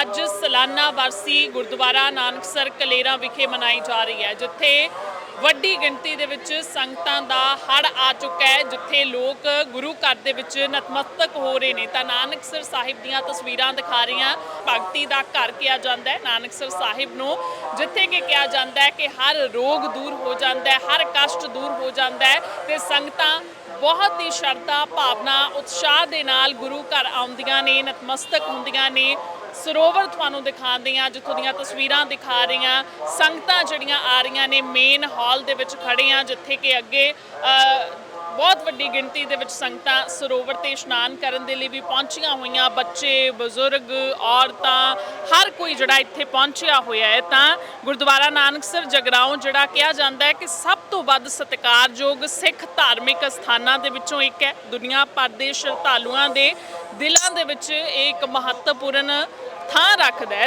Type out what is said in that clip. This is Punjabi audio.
ਅੱਜ ਸਾਲਾਨਾ ਵਰਸੀ ਗੁਰਦੁਆਰਾ ਨਾਨਕਸਰ ਕਲੇਰਾ ਵਿਖੇ ਮਨਾਈ ਜਾ ਰਹੀ ਹੈ, ਜਿੱਥੇ ਵੱਡੀ ਗਿਣਤੀ ਦੇ ਵਿੱਚ ਸੰਗਤਾਂ ਦਾ ਹੜ ਆ ਚੁੱਕਾ ਹੈ, ਜਿੱਥੇ ਲੋਕ ਗੁਰੂ ਘਰ ਦੇ ਵਿੱਚ ਨਤਮਸਤਕ ਹੋ ਰਹੇ ਨੇ। ਤਾਂ ਨਾਨਕਸਰ ਸਾਹਿਬ ਦੀਆਂ ਤਸਵੀਰਾਂ ਦਿਖਾ ਰਹੀਆਂ। ਭਗਤੀ ਦਾ ਘਰ ਕਿਹਾ ਜਾਂਦਾ ਹੈ ਨਾਨਕਸਰ ਸਾਹਿਬ ਨੂੰ, ਜਿੱਥੇ ਕਿ ਕਿਹਾ ਜਾਂਦਾ ਹੈ ਕਿ ਹਰ ਰੋਗ ਦੂਰ ਹੋ ਜਾਂਦਾ ਹੈ, ਹਰ ਕਸ਼ਟ ਦੂਰ ਹੋ ਜਾਂਦਾ ਹੈ ਤੇ ਸੰਗਤਾਂ ਬਹੁਤ ਹੀ ਸ਼ਰਧਾ, ਭਾਵਨਾ, ਉਤਸ਼ਾਹ ਦੇ ਨਾਲ ਗੁਰੂ ਘਰ ਆਉਂਦੀਆਂ ਨੇ, ਨਤਮਸਤਕ ਹੁੰਦੀਆਂ ਨੇ। ਸਰੋਵਰ ਤੁਹਾਨੂੰ ਦਿਖਾਉਂਦੇ ਆ ਜਿੱਥੋਂ ਦੀਆਂ ਤਸਵੀਰਾਂ ਦਿਖਾ ਰਹੀਆਂ ਸੰਗਤਾਂ ਜਿਹੜੀਆਂ ਆ ਰਹੀਆਂ ਨੇ ਮੇਨ ਹਾਲ ਦੇ ਵਿੱਚ ਖੜੇ ਆ ਜਿੱਥੇ ਕਿ ਅੱਗੇ ਵੱਡੀ ਗਿਣਤੀ ਦੇ ਵਿੱਚ ਸੰਗਤਾਂ ਸਰੋਵਰ ਤੇ ਇਸ਼ਨਾਨ ਕਰਨ ਦੇ ਲਈ ਵੀ ਪਹੁੰਚੀਆਂ ਹੋਈਆਂ। ਬੱਚੇ, ਬਜ਼ੁਰਗ, ਔਰਤਾਂ, ਹਰ ਕੋਈ ਜਿਹੜਾ ਇੱਥੇ ਪਹੁੰਚਿਆ ਹੋਇਆ ਹੈ। ਤਾਂ ਗੁਰਦੁਆਰਾ ਨਾਨਕਸਰ ਜਗਰਾਉਂ ਜਿਹੜਾ ਕਿਹਾ ਜਾਂਦਾ ਹੈ ਕਿ ਸਭ ਤੋਂ ਵੱਧ ਸਤਿਕਾਰਯੋਗ ਸਿੱਖ ਧਾਰਮਿਕ ਸਥਾਨਾਂ ਦੇ ਵਿੱਚੋਂ ਇੱਕ ਹੈ। ਦੁਨੀਆ ਭਰ ਦੇ ਸ਼ਰਧਾਲੂਆਂ ਦੇ ਦਿਲਾਂ ਦੇ ਵਿੱਚ ਇਹ ਇੱਕ ਮਹੱਤਵਪੂਰਨ ਥਾਂ ਰੱਖਦਾ ਹੈ।